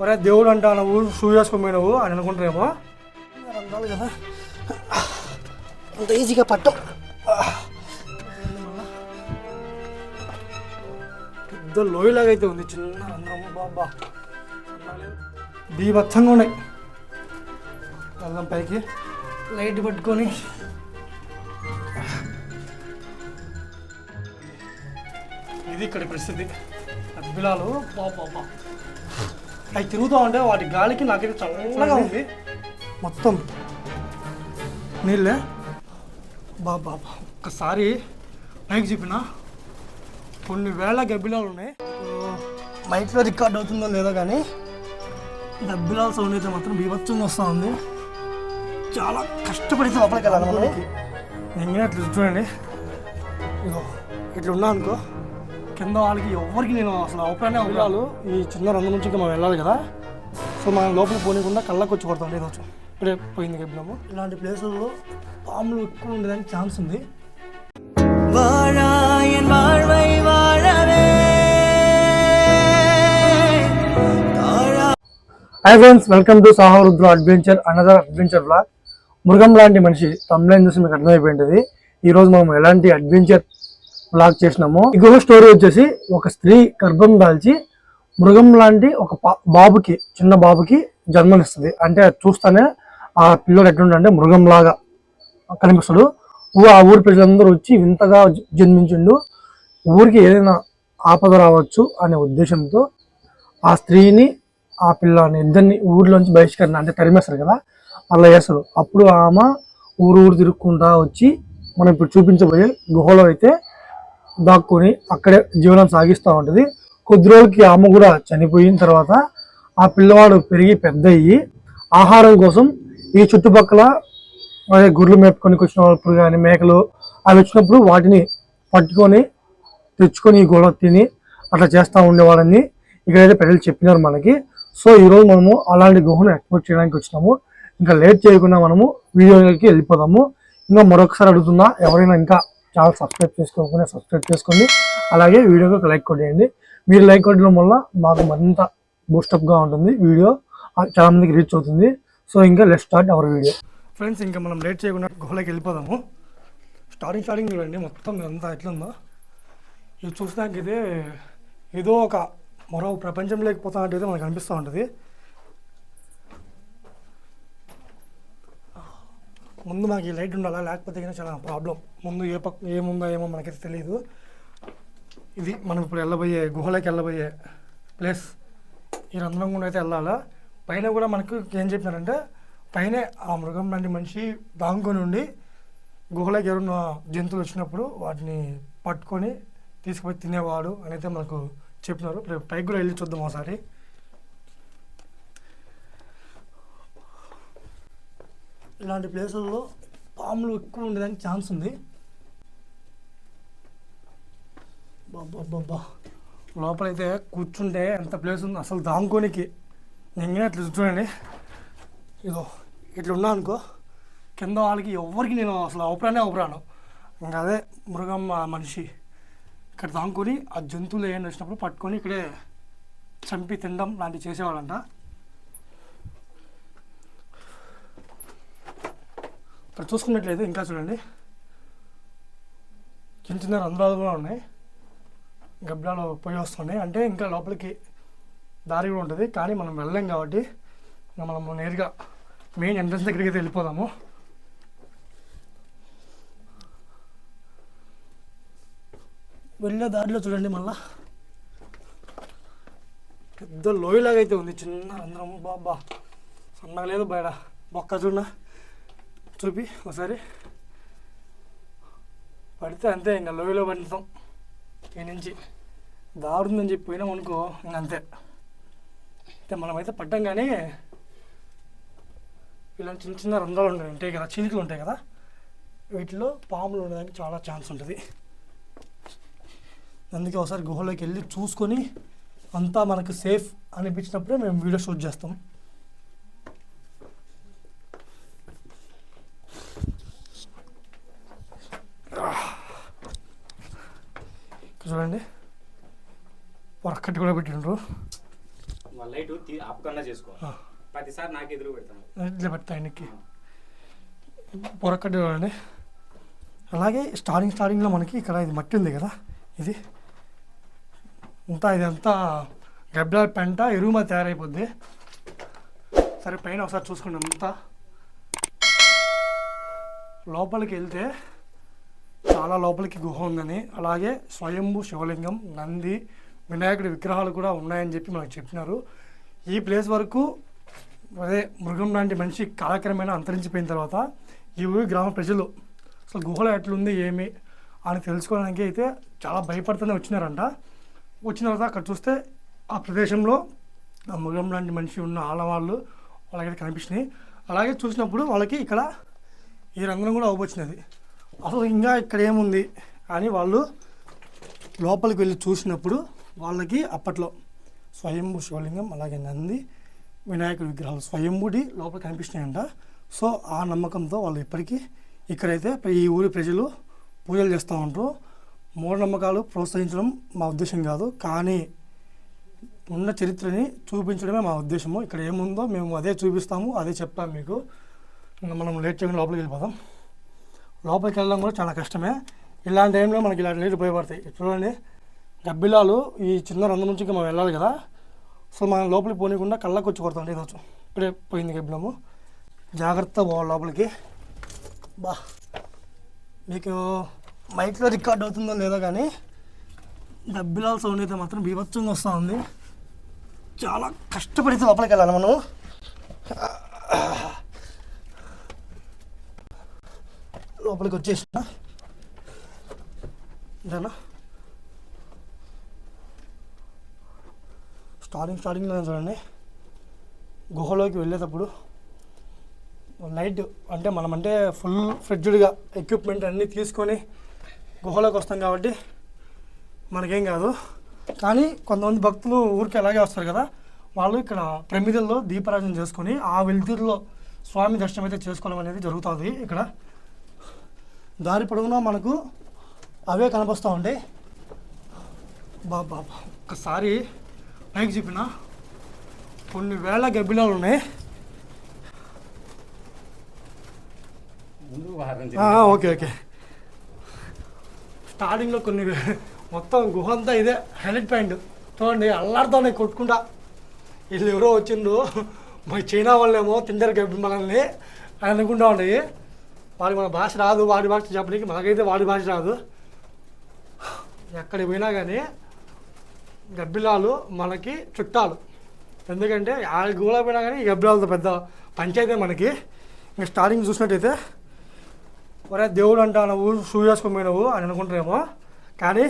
ఒరే దేవుడు అంటా నువ్వు షూ వేసుకోపోయినావు అని అనుకుంటారేమో. రంధ్రాలు కదా. అంత ఈజీగా పట్టం. పెద్ద లోయలాగా అయితే ఉంది చిన్న రంధ్రము బాబా. బీభత్సంగా ఉన్నాయి. వెళ్దాం పైకి. లైట్ పట్టుకొని. ఇది ఇక్కడ పరిస్థితి అద్భిలాలు బాబా. అవి తిరుగుతూ ఉంటే వాటి గాలికి నాకైతే చల్లగా ఉంది. మొత్తం. నీళ్ళే? బాబా ఒక్కసారి పైకి చెప్పిన కొన్ని వేల గబ్బిలాలు ఉన్నాయి. మైక్లో రికార్డ్ అవుతుందో లేదో కానీ గబ్బిలాల సౌండ్ అయితే మాత్రం బీభత్సంగా వస్తూ ఉంది. చాలా కష్టపడితే లోపలికి వెళ్ళాలి మనం. నేను అట్లా చూడండి. ఇదో ఇట్లా ఉన్నా అనుకో. కింద వాళ్ళకి ఎవరికి నేను అసలు అవపడానే అవడాలు ఈ చిన్న రంగు నుంచి ఇంకా మనం వెళ్ళాలి కదా సో మనం లోపలికి పోనీకుండా కళ్ళకి వచ్చి కొడతాం ఈరోజు ఇప్పుడే పోయింది గబ్బిలము ఇలాంటి ప్లేసుల్లో పాములు ఎక్కువ ఉండేదానికి ఛాన్స్ ఉంది வாழாயன் வாழ்வை வாழவே தாழா hi friends welcome to Saaho Rudra adventure another adventure blog మృగం లాంటి మనిషి తమ్లైన్ చూసి మీకు అర్థమైపోయింది ఈ రోజు మనం ఎలాంటి అడ్వెంచర్ బ్లాగ్ చేసినాము. ఇంకొక స్టోరీ వచ్చేసి ఒక స్త్రీ గర్భం దాల్చి మృగం లాంటి ఒక బాబుకి చిన్న బాబుకి జన్మనిస్తుంది. అంటే అది చూస్తానే ఆ పిల్లడు ఎట్లుంటే మృగంలాగా కనిపిస్తాడు. ఊ- ఆ ఊరి ప్రజలందరూ వచ్చి వింతగా జ- జన్మించిండు. ఊరికి ఏదైనా ఆపద రావచ్చు అనే ఉద్దేశంతో ఆ స్త్రీని ఆ పిల్లని ఇద్దరిని ఊర్లోంచి బహిష్కరణ అంటే తరిమేస్తారు కదా అలా చేస్తారు. అప్పుడు ఆమె ఊరు ఊరు తిరుక్కుంటా వచ్చి మనం ఇప్పుడు చూపించబోయే గుహలో అయితే దాక్కుని అక్కడే జీవనం సాగిస్తూ ఉంటుంది. కొద్ది రోజులకి అమ్మ కూడా చనిపోయిన తర్వాత ఆ పిల్లవాడు పెరిగి పెద్ద అయ్యి ఆహారం కోసం ఈ చుట్టుపక్కల అదే మేపుకొని వచ్చిన వాళ్ళు కానీ మేకలు అవి వచ్చినప్పుడు వాటిని పట్టుకొని తెచ్చుకొని ఈ గొడవ తిని అట్లా చేస్తూ ఉండేవాళ్ళని ఇక్కడైతే పెద్దలు చెప్పినారు మనకి. సో ఈరోజు మనము అలాంటి గుహను ఎక్స్పోర్ట్ చేయడానికి వచ్చినాము. ఇంకా లేట్ చేయకుండా మనము వీడియోకి వెళ్ళిపోదాము. ఇంకా మరొకసారి అడుగుతున్నా ఎవరైనా ఇంకా ఛానల్ సబ్స్క్రైబ్ చేసుకోకుండా సబ్స్క్రైబ్ చేసుకోండి. అలాగే వీడియోకి ఒక లైక్ కొట్టేయండి మీరు లైక్ కొట్టడం వల్ల మాకు మరింత బూస్టప్గా ఉంటుంది వీడియో. చాలా మందికి రీచ్ అవుతుంది. సో ఇంకా let start our video friends ఇంకా మనం లేట్ చేయకుండా గుహలోకి వెళ్ళిపోదాము. స్టార్టింగ్ స్టార్టింగ్ చూడండి. మొత్తం ఎంత ఎట్లుందో. ఇది చూసినాక ఇదే ఏదో ఒక మరో ప్రపంచం లేకపోతున్నట్టు అయితే మనకు అనిపిస్తూ ఉంటుంది. ముందు మాకు ఈ లైట్ ఉండాలా? లేకపోతే కానీ చాలా ప్రాబ్లం. ముందు ఏ పక్క ఏముందో ఏమో మనకైతే తెలియదు ఇది మనం ఇప్పుడు వెళ్ళబోయే గుహలోకి వెళ్ళబోయే ప్లేస్. ఈ రంధ్రం గుండా అయితే వెళ్ళాలా? పైన కూడా మనకు ఏం చెప్పినారంటే పైనే ఆ మృగం లాంటి మనిషి దాంకొని ఉండి గుహలోకి ఎవరైనా జంతువులు వచ్చినప్పుడు వాటిని పట్టుకొని తీసుకుపోయి తినేవాడు అని అయితే మనకు చెప్పినారు. రేపు పైకి కూడా వెళ్ళి చూద్దాం ఒకసారి. ఇలాంటి ప్లేసుల్లో పాములు ఎక్కువ ఉండేదానికి ఛాన్స్ ఉంది. బాబా లోపలైతే కూర్చుంటే ఎంత ప్లేస్ ఉంది అసలు దాంకోనికి. నేను అట్లా చూడండి. ఇదో ఇట్లా ఉన్నా అనుకో కింద వాళ్ళకి ఎవరికి నేను అసలు అవపరానే అవపరాను ఇంకా అదే మృగం మనిషి. ఇక్కడ దాంకొని ఆ జంతువులు ఏం వచ్చినప్పుడు పట్టుకొని ఇక్కడే చంపి తినడం లాంటివి చేసేవాళ్ళంట. ఇక్కడ చూసుకున్నట్లయితే ఇంకా చూడండి. చిన్న చిన్న రంధ్రాలు కూడా ఉన్నాయి. గబ్బిలాలు పోయి వస్తున్నాయి. అంటే ఇంకా లోపలికి దారి కూడా ఉంటుంది. కానీ మనం వెళ్ళలేం కాబట్టి మనము మనం నేరుగా మెయిన్ ఎంట్రన్స్ దగ్గరికి అయితే వెళ్ళిపోదాము. వెళ్ళే దారిలో చూడండి మళ్ళా. పెద్ద లోయలాగా అయితే ఉంది. చిన్న రంధ్రం. బాబా. సన్నగా లేదు బయట. బొక్క చూడ చూపి ఒకసారి. పడితే అంతే ఇంకా లోయలో పండుతాం. ఈ నుంచి దారుందని చెప్పి పోయినాం అనుకో ఇంక అంతే. అయితే మనమైతే పడ్డాం కానీ ఇలాంటి చిన్న చిన్న రంధ్రాలు ఉంటాయి ఉంటాయి కదా చిలుకలు ఉంటాయి కదా వీటిలో పాములు ఉండడానికి చాలా ఛాన్స్ ఉంటుంది. అందుకే ఒకసారి గుహలోకి వెళ్ళి చూసుకొని అంతా మనకు సేఫ్ అనిపించినప్పుడే మేము వీడియో షూట్ చేస్తాం ఇక్కడ చూడండి. ఒక్కటి కూడా పెట్టిండ్రు. లైట్ ఆపకుండా చేసుకో. ప్రతిసారి నాకు ఎదురు పెడతాను. ఇట్లా పెడతా ఆయనకి. పొరకడ్డ చూడండి. అలాగే స్టార్టింగ్ స్టార్టింగ్లో మనకి ఇక్కడ ఇది మట్టి ఉంది కదా. ఇది అంతా ఇదంతా గబ్బిల పెంట ఎరువు మీద తయారైపోద్ది. సరే పైన ఒకసారి చూసుకుందాం అంతా. లోపలికి వెళ్తే చాలా లోపలికి గుహ ఉందని. అలాగే స్వయంభు శివలింగం నంది వినాయకుడి విగ్రహాలు కూడా ఉన్నాయని చెప్పి మనకు చెప్పినారు. ఈ ప్లేస్ వరకు అదే మృగం లాంటి మనిషి కాలక్రమేణా అంతరించిపోయిన తర్వాత ఈ ఊరి గ్రామ ప్రజలు అసలు గుహలో ఎట్లుంది ఏమి అని తెలుసుకోవడానికి అయితే చాలా భయపడుతూనే వచ్చినారంట. వచ్చిన తర్వాత అక్కడ చూస్తే ఆ ప్రదేశంలో ఆ మృగం లాంటి మనిషి ఉన్న ఆడవాళ్ళు వాళ్ళకైతే కనిపించినాయి. అలాగే చూసినప్పుడు వాళ్ళకి ఇక్కడ ఈ రంగులు కూడా అవ్వచ్చినది అసలు ఇంకా ఇక్కడ ఏముంది? అని వాళ్ళు లోపలికి వెళ్ళి చూసినప్పుడు వాళ్ళకి అప్పట్లో స్వయంభూ శివలింగం అలాగే నంది వినాయకుడి విగ్రహాలు స్వయంభుడి లోపల కనిపిస్తున్నాయంట. సో ఆ నమ్మకంతో వాళ్ళు ఇప్పటికీ ఇక్కడైతే ఈ ఊరి ప్రజలు పూజలు చేస్తూ ఉంటారు మూఢనమ్మకాలు ప్రోత్సహించడం మా ఉద్దేశం కాదు కానీ ఉన్న చరిత్రని చూపించడమే మా ఉద్దేశము. ఇక్కడ ఏముందో మేము అదే చూపిస్తాము అదే చెప్తాము మీకు. మనం లేట్ చేయకుండా లోపలికి వెళ్ళిపోదాం. లోపలికి వెళ్ళడం కూడా చాలా కష్టమే. ఇలాంటి టైంలో మనకి ఇలాంటి నీళ్ళు ఉపయోగపడతాయి. చూడండి. గబ్బిలాలు ఈ చిన్న రంధ్రం నుంచి ఇంకా మనం వెళ్ళాలి కదా. సో మనం లోపలికి పోనీయకుండా కళ్ళకు వచ్చి కొడతాం. ఈరోజు ఇప్పుడే పోయింది గబ్బిలము. జాగ్రత్త పోవాలి లోపలికి. బా. మీకు మైక్లో రికార్డ్ అవుతుందో లేదో కానీ గబ్బిలాల సౌండ్ అయితే మాత్రం బీభత్సంగా వస్తూ ఉంది. చాలా కష్టపడితే లోపలికి వెళ్ళాలి మనం లోపలికి వచ్చేసిన ఇదేనా? స్టార్టింగ్ స్టార్టింగ్లో చూడండి. గుహలోకి వెళ్ళేటప్పుడు లైట్ అంటే మనం అంటే ఫుల్ ఫ్రిడ్జ్డ్గా ఎక్విప్మెంట్ అన్నీ తీసుకొని గుహలోకి వస్తాం కాబట్టి మనకేం కాదు. కానీ కొంతమంది భక్తులు ఊరికి అలాగే వస్తారు కదా. వాళ్ళు ఇక్కడ ప్రమిదల్లో దీపారాజన చేసుకొని ఆ వెలుతురులో స్వామి దర్శనం అయితే చేసుకోవడం అనేది జరుగుతుంది ఇక్కడ. దారి పొడవునా మనకు అవే కనిపిస్తూ ఉంటాయి బాబా ఒక్కసారి పైకి చెప్పిన కొన్ని వేల గబ్బిలాలు ఉన్నాయి. Okay okay. స్టార్టింగ్లో కొన్ని మొత్తం గుహ అంతా ఇదే హైలైట్ పాయింట్. చూడండి అల్లాడుతోనే కొట్టుకుంటా. వీళ్ళు ఎవరో వచ్చిండ్రు. మా చైనా వాళ్ళేమో తింటారు గబ్బి మనల్ని అని అనుకుంటా ఉండయి వాడి మన భాష రాదు వాడి భాష చెప్పడానికి మనకైతే వాడి భాష రాదు. ఎక్కడికి పోయినా కానీ గబ్బిలాలు మనకి చుట్టాలు. ఎందుకంటే ఆ గుహలో పోయినా కానీ గబ్బిలాలతో పెద్ద పంచాయతీ మనకి. ఇంకా స్టార్టింగ్ చూసినట్టయితే ఒరే దేవుడు అంటా నువ్వు షూ వేసుకొని అని అనుకుంటారేమో. కానీ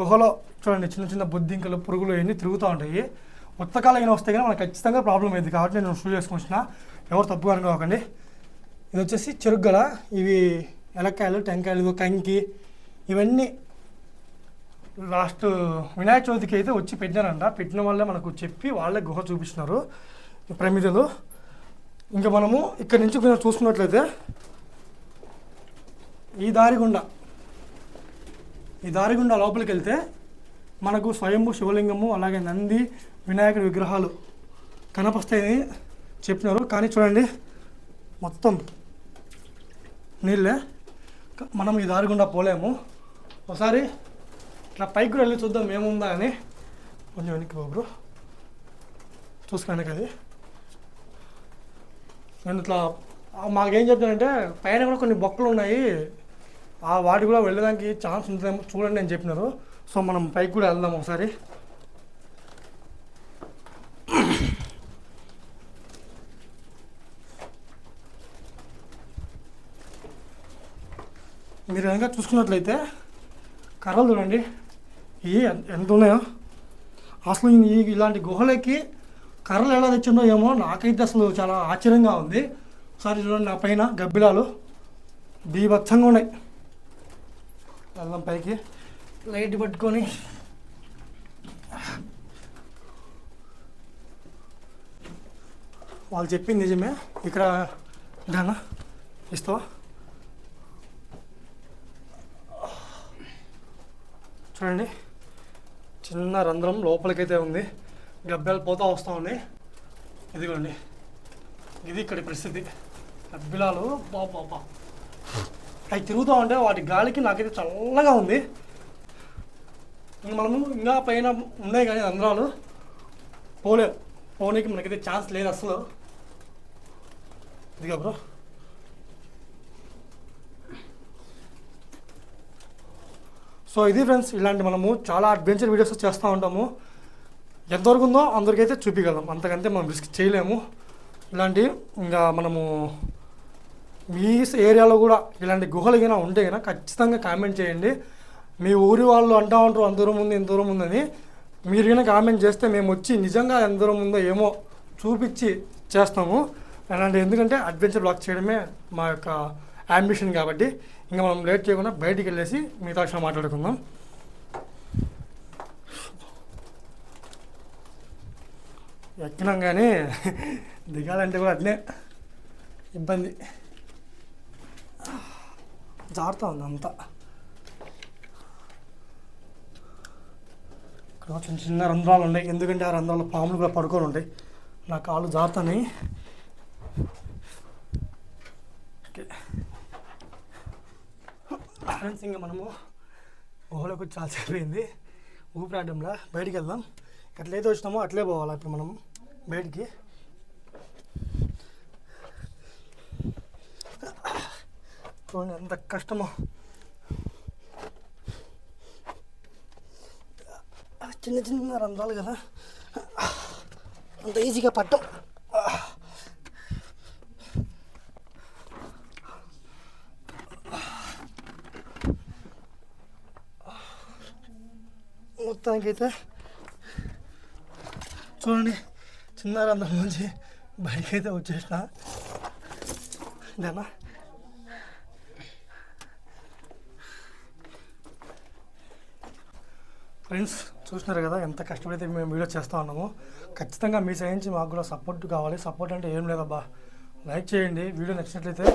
గుహలో చూడండి చిన్న చిన్న బొద్దింకలు పురుగులు ఇవన్నీ తిరుగుతూ ఉంటాయి. ఉత్తకాలు అయినా వస్తే కానీ మనకు ఖచ్చితంగా ప్రాబ్లం అయింది కాబట్టి నేను షూ వేసుకొని వచ్చిన ఎవరు తప్పుగా అనుకోకండి. ఇది వచ్చేసి చెరుగ్గల ఇవి ఎలక్కాయలు టెంకాయలు కంకి ఇవన్నీ లాస్ట్ వినాయక చవితికి అయితే వచ్చి పెట్టినారంట. పెట్టిన వాళ్ళే మనకు చెప్పి వాళ్ళే గుహ చూపిస్తున్నారు. ప్రమిదలు. ఇంకా మనము ఇక్కడ నుంచి కొంచెం చూసుకున్నట్లయితే ఈ దారి గుండా ఈ దారి గుండా లోపలికి వెళ్తే మనకు స్వయంభూ శివలింగము అలాగే నంది వినాయకుడి విగ్రహాలు కనపస్తాయని చెప్పినారు. కానీ చూడండి మొత్తం నీళ్ళే? మనం ఈ దారి గుండా పోలేము. ఒకసారి ఇట్లా పైకి కూడా వెళ్ళి చూద్దాం ఏముందా అని. కొంచెం వెనక్కి బాబు చూసుకోండి అది నేను ఇట్లా మాకేం చెప్తానంటే పైన కూడా కొన్ని బొక్కలు ఉన్నాయి. ఆ వాటి కూడా వెళ్ళడానికి ఛాన్స్ ఉంటుందేమో చూడండి అని చెప్పినారు. సో మనం పైకి కూడా వెళ్దాం ఒకసారి. మీరు కనుక చూసుకున్నట్లయితే కర్రలు చూడండి. ఇవి ఎంత ఉన్నాయో. అసలు ఈ ఇలాంటి గుహలకి కర్రలు ఎలా తెచ్చిందో ఏమో నాకైతే అసలు చాలా ఆశ్చర్యంగా ఉంది. ఒకసారి చూడండి నా పైన గబ్బిలాలు. బీభత్సంగా ఉన్నాయి. వెళ్దాం పైకి. లైట్ పట్టుకొని. వాళ్ళు చెప్పింది నిజమే. ఇక్కడ ఇదానా ఇస్తావా? చూడండి. చిన్న రంధ్రం లోపలికైతే ఉంది. గబ్బెలు పోతా వస్తూ ఉన్నాయి. ఇదిగోండి. ఇది ఇక్కడి పరిస్థితి అబ్బిలాలు బాబా అవి తిరుగుతూ ఉంటే వాటి గాలికి నాకైతే చల్లగా ఉంది. మనము ఇంకా పైన ఉన్నాయి కానీ రంధ్రాలు. పోలేదు పోనీకి మనకైతే ఛాన్స్ లేదు అసలు. ఇదిగా బ్రో. సో ఇది ఫ్రెండ్స్ ఇలాంటి మనము చాలా అడ్వెంచర్ వీడియోస్ చేస్తూ ఉంటాము. ఎంతవరకు ఉందో అందరికైతే చూపించగలం అంతకంటే మనం రిస్క్ చేయలేము. ఇలాంటి ఇంకా మనము మీ ఏరియాలో కూడా ఇలాంటి గుహలు అయినా ఉంటే కనుక ఖచ్చితంగా కామెంట్ చేయండి. మీ ఊరి వాళ్ళు అంటా ఉంటారు అంత దూరం ఉంది ఎంత దూరం ఉందని మీరు కనుక కామెంట్ చేస్తే మేము వచ్చి నిజంగా ఎంత దూరం ఉందో ఏమో చూపించి చేస్తాము. అలాంటి ఎందుకంటే అడ్వెంచర్ బ్లాక్ చేయడమే మా యొక్క అంబిషన్ కాబట్టి ఇంకా మనం లేట్ చేయకుండా బయటికి వెళ్ళేసి మిగతా విషయం మాట్లాడుకుందాం. ఎక్కినాం కానీ దిగాలంటే కూడా అట్లే ఇబ్బంది. జారుతా ఉంది అంతా. ఇక్కడ చిన్న చిన్న రంధ్రాలు ఉన్నాయి. ఎందుకంటే ఆ రంధ్రాలు పాములు కూడా పడుకొని ఉంటాయి. నా కాళ్ళు జారుతున్నాయి ఓకే ఫ్రెండ్స్ ఇంకా మనము గుహలోకి వచ్చి చాలా ఊపిరాడంలా అయింది బయటికి వెళ్దాం. ఎట్లయితే వచ్చినామో అట్లే పోవాలి ఇప్పుడు మనం బయటికి. చూడండి ఎంత కష్టమో. చిన్న చిన్న రంధ్రాలు కదా. అంత ఈజీగా పట్టం. మొత్తానికైతే చూడండి చిన్న నుంచి బయటకి అయితే వచ్చేసిన. ఇదేనా? ఫ్రెండ్స్ చూసినారు కదా ఎంత కష్టపడితే మేము వీడియో చేస్తూ ఉన్నాము. ఖచ్చితంగా మీ సైడ్ నుంచి మాకు కూడా సపోర్ట్ కావాలి. సపోర్ట్ అంటే ఏం లేదబ్బా. లైక్ చేయండి. వీడియో నచ్చినట్లయితే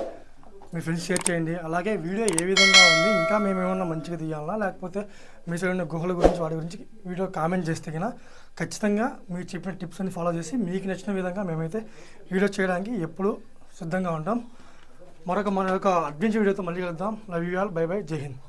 మీ ఫ్రెండ్స్ షేర్ చేయండి. అలాగే వీడియో ఏ విధంగా ఉంది ఇంకా మేము ఏమన్నా మంచిగా తీయాలన్నా లేకపోతే మీ సైడ్ ఉన్న గుహల గురించి వాటి గురించి వీడియో కామెంట్ చేస్తే కన్నా ఖచ్చితంగా మీరు చెప్పిన టిప్స్ అన్ని ఫాలో చేసి మీకు నచ్చిన విధంగా మేమైతే వీడియో చేయడానికి ఎప్పుడూ సిద్ధంగా ఉంటాం. మరొక మన యొక్క అడ్వెంచర్ వీడియోతో మళ్ళీ కలుద్దాం. Love you all bye bye Jai Hind